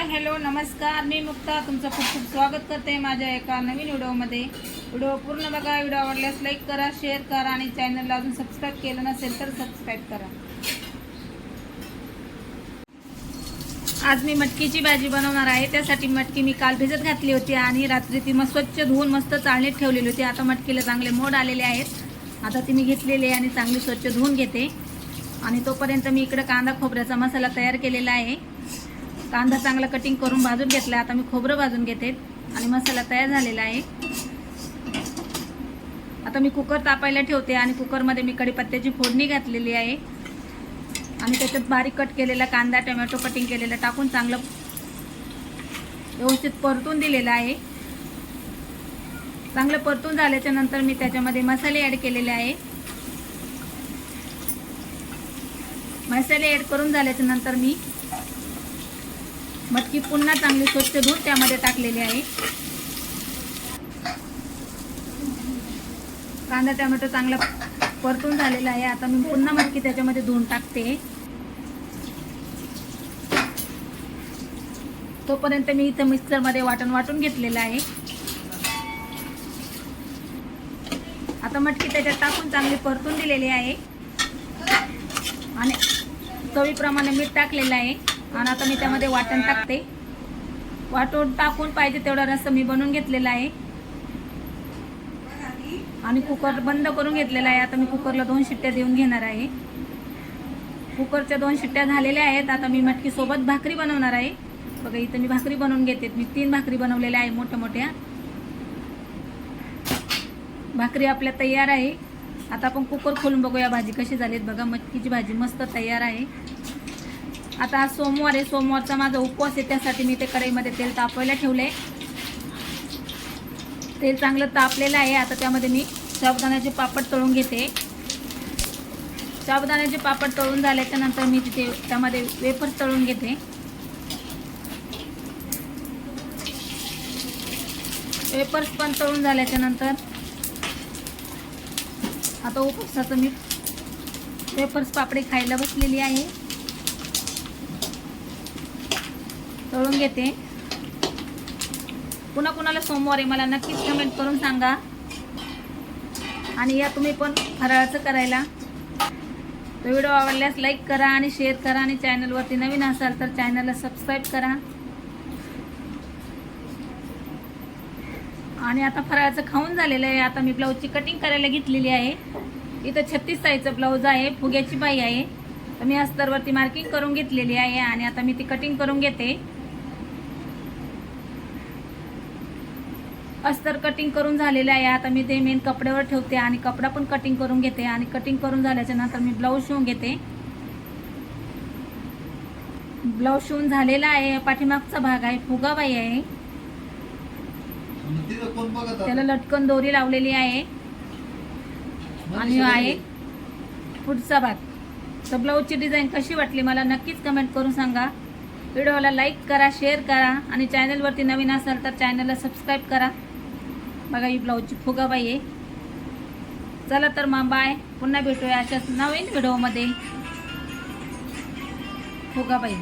Hi hello नमस्कार. मी मुक्ता. तुमचं खूप खूप स्वागत करते माझ्या एका नवीन व्हिडिओमध्ये. व्हिडिओ पूर्ण बघा व्हिडिओ आवडल्यास लाईक करा शेअर करा आणि चॅनलला अजून सबस्क्राईब केलं नसेल तर सबस्क्राईब करा. आज मी मटकीची भाजी बनवणार आहे. त्यासाठी मटकी मी काल भिजत घातली होती आणि रात्री ती मग स्वच्छ धुवून मस्त चाळणीत ठेवलेली होती. आता मटकीला चांगले मोड आलेले आहेत. आता ती मी घेतलेली आहे आणि चांगली स्वच्छ धुवून घेते. आणि तोपर्यंत मी इकडे कांदा खोबऱ्याचा मसाला तयार केलेला आहे. कांदा चांगला कटिंग करून भाजून घेतला. आता मी खोबरं भाजून घेते. आणि मसाला तयार झालेला आहे. आता मी कुकर तापायला ठेवते आणि कुकरमध्ये मी कढीपत्त्याची फोडणी घातलेली आहे. आणि त्याच्यात बारीक कट केलेला कांदा टोमॅटो कटिंग केलेला टाकून चांगलं व्यवस्थित परतून दिलेलं आहे. चांगलं परतून झाल्याच्यानंतर मी त्याच्यामध्ये मसाले ॲड केलेले आहे. मसाले ॲड करून झाल्याच्यानंतर मी मटकी पुन्हा चांगली स्वच्छ धुवून त्यामध्ये टाकलेली आहे. कांदा टोमॅटो चांगला परतून झालेला आहे. आता मी पुन्हा मटकी त्याच्यामध्ये धुवून टाकते. तोपर्यंत मी इथं मिक्सरमध्ये वाटण वाटून घेतलेलं आहे. आता मटकी त्याच्यात टाकून चांगली परतून दिलेली आहे. आणि चवीप्रमाणे मीठ टाकलेलं आहे. आणि आता मी त्यामध्ये वाटण टाकते. वाटून टाकून पाहिजे तेवढा रस्सा मी बनवून घेतलेला आहे. आणि कुकर बंद करून घेतलेला आहे. आता मी कुकरला दोन शिट्ट्या देऊन घेणार आहे. कुकरच्या दोन शिट्ट्या झालेल्या आहेत. आता मी मटकीसोबत भाकरी बनवणार आहे. बघा इथं मी भाकरी बनवून घेते. मी तीन भाकरी बनवलेल्या आहे मोठ्या मोठ्या. भाकरी आपल्या तयार आहे. आता आपण कुकर खोलून बघूया भाजी कशी झाली बघा मटकीची भाजी मस्त तयार आहे. आता सोमवार आहे सोमवारचा माझा उपवास आहे त्यासाठी मी ते कढईमध्ये तेल तापवायला ठेवलं आहे तेल चांगलं तापलेलं आहे आता त्यामध्ये मी साबुदाण्याचे पापड तळून घेते. साबुदाण्याचे पापड तळून झाल्याच्यानंतर मी तिथे त्यामध्ये वेफर्स तळून घेते. वेफर्स पण तळून झाल्याच्यानंतर आता उपवासाचं मी वेफर्स पापडी खायला बसलेली आहे. तळून घेते. पुन्हा कुणाला सोमवारी मला नक्कीच कमेंट करून सांगा. आणि या तुम्ही पण फराळाचं करायला. तो व्हिडिओ आवडल्यास लाईक करा आणि शेअर करा आणि चॅनलवरती नवीन असाल तर चॅनलला सबस्क्राईब करा. आणि आता फराळाचं खाऊन झालेलं आहे. आता मी ब्लाऊजची कटिंग करायला घेतलेली आहे. इथं छत्तीस साईजचं ब्लाऊज आहे फुग्याची बाई आहे. तर मी अस्तरवरती मार्किंग करून घेतलेली आहे आणि आता मी ती कटिंग करून घेते. अस्तर कटिंग करून झालेलं आहे. आता मी ते मेन कपड्यावर ठेवते आणि कपडा पण कटिंग करून घेते आणि कटिंग करून झाल्याच्यानंतर मी ब्लाऊज शिवून घेते. ब्लाऊज शिवून झालेला आहे. पाठीमागचा भाग आहे. फुगाबाई आहे. त्याला लटकन दोरी लावलेली आहे. आणि आहे पुढचा भाग. तर ब्लाऊजची डिझाईन कशी वाटली मला नक्कीच कमेंट करून सांगा. व्हिडिओला लाईक करा शेअर करा आणि चॅनलवरती नवीन असाल तर चॅनलला सबस्क्राईब करा. बघा ही ब्लाऊजची फुगाबाई आहे. चला तर मग बाय. पुन्हा भेटूया अशाच नवीन व्हिडिओमध्ये. फुगाबाई.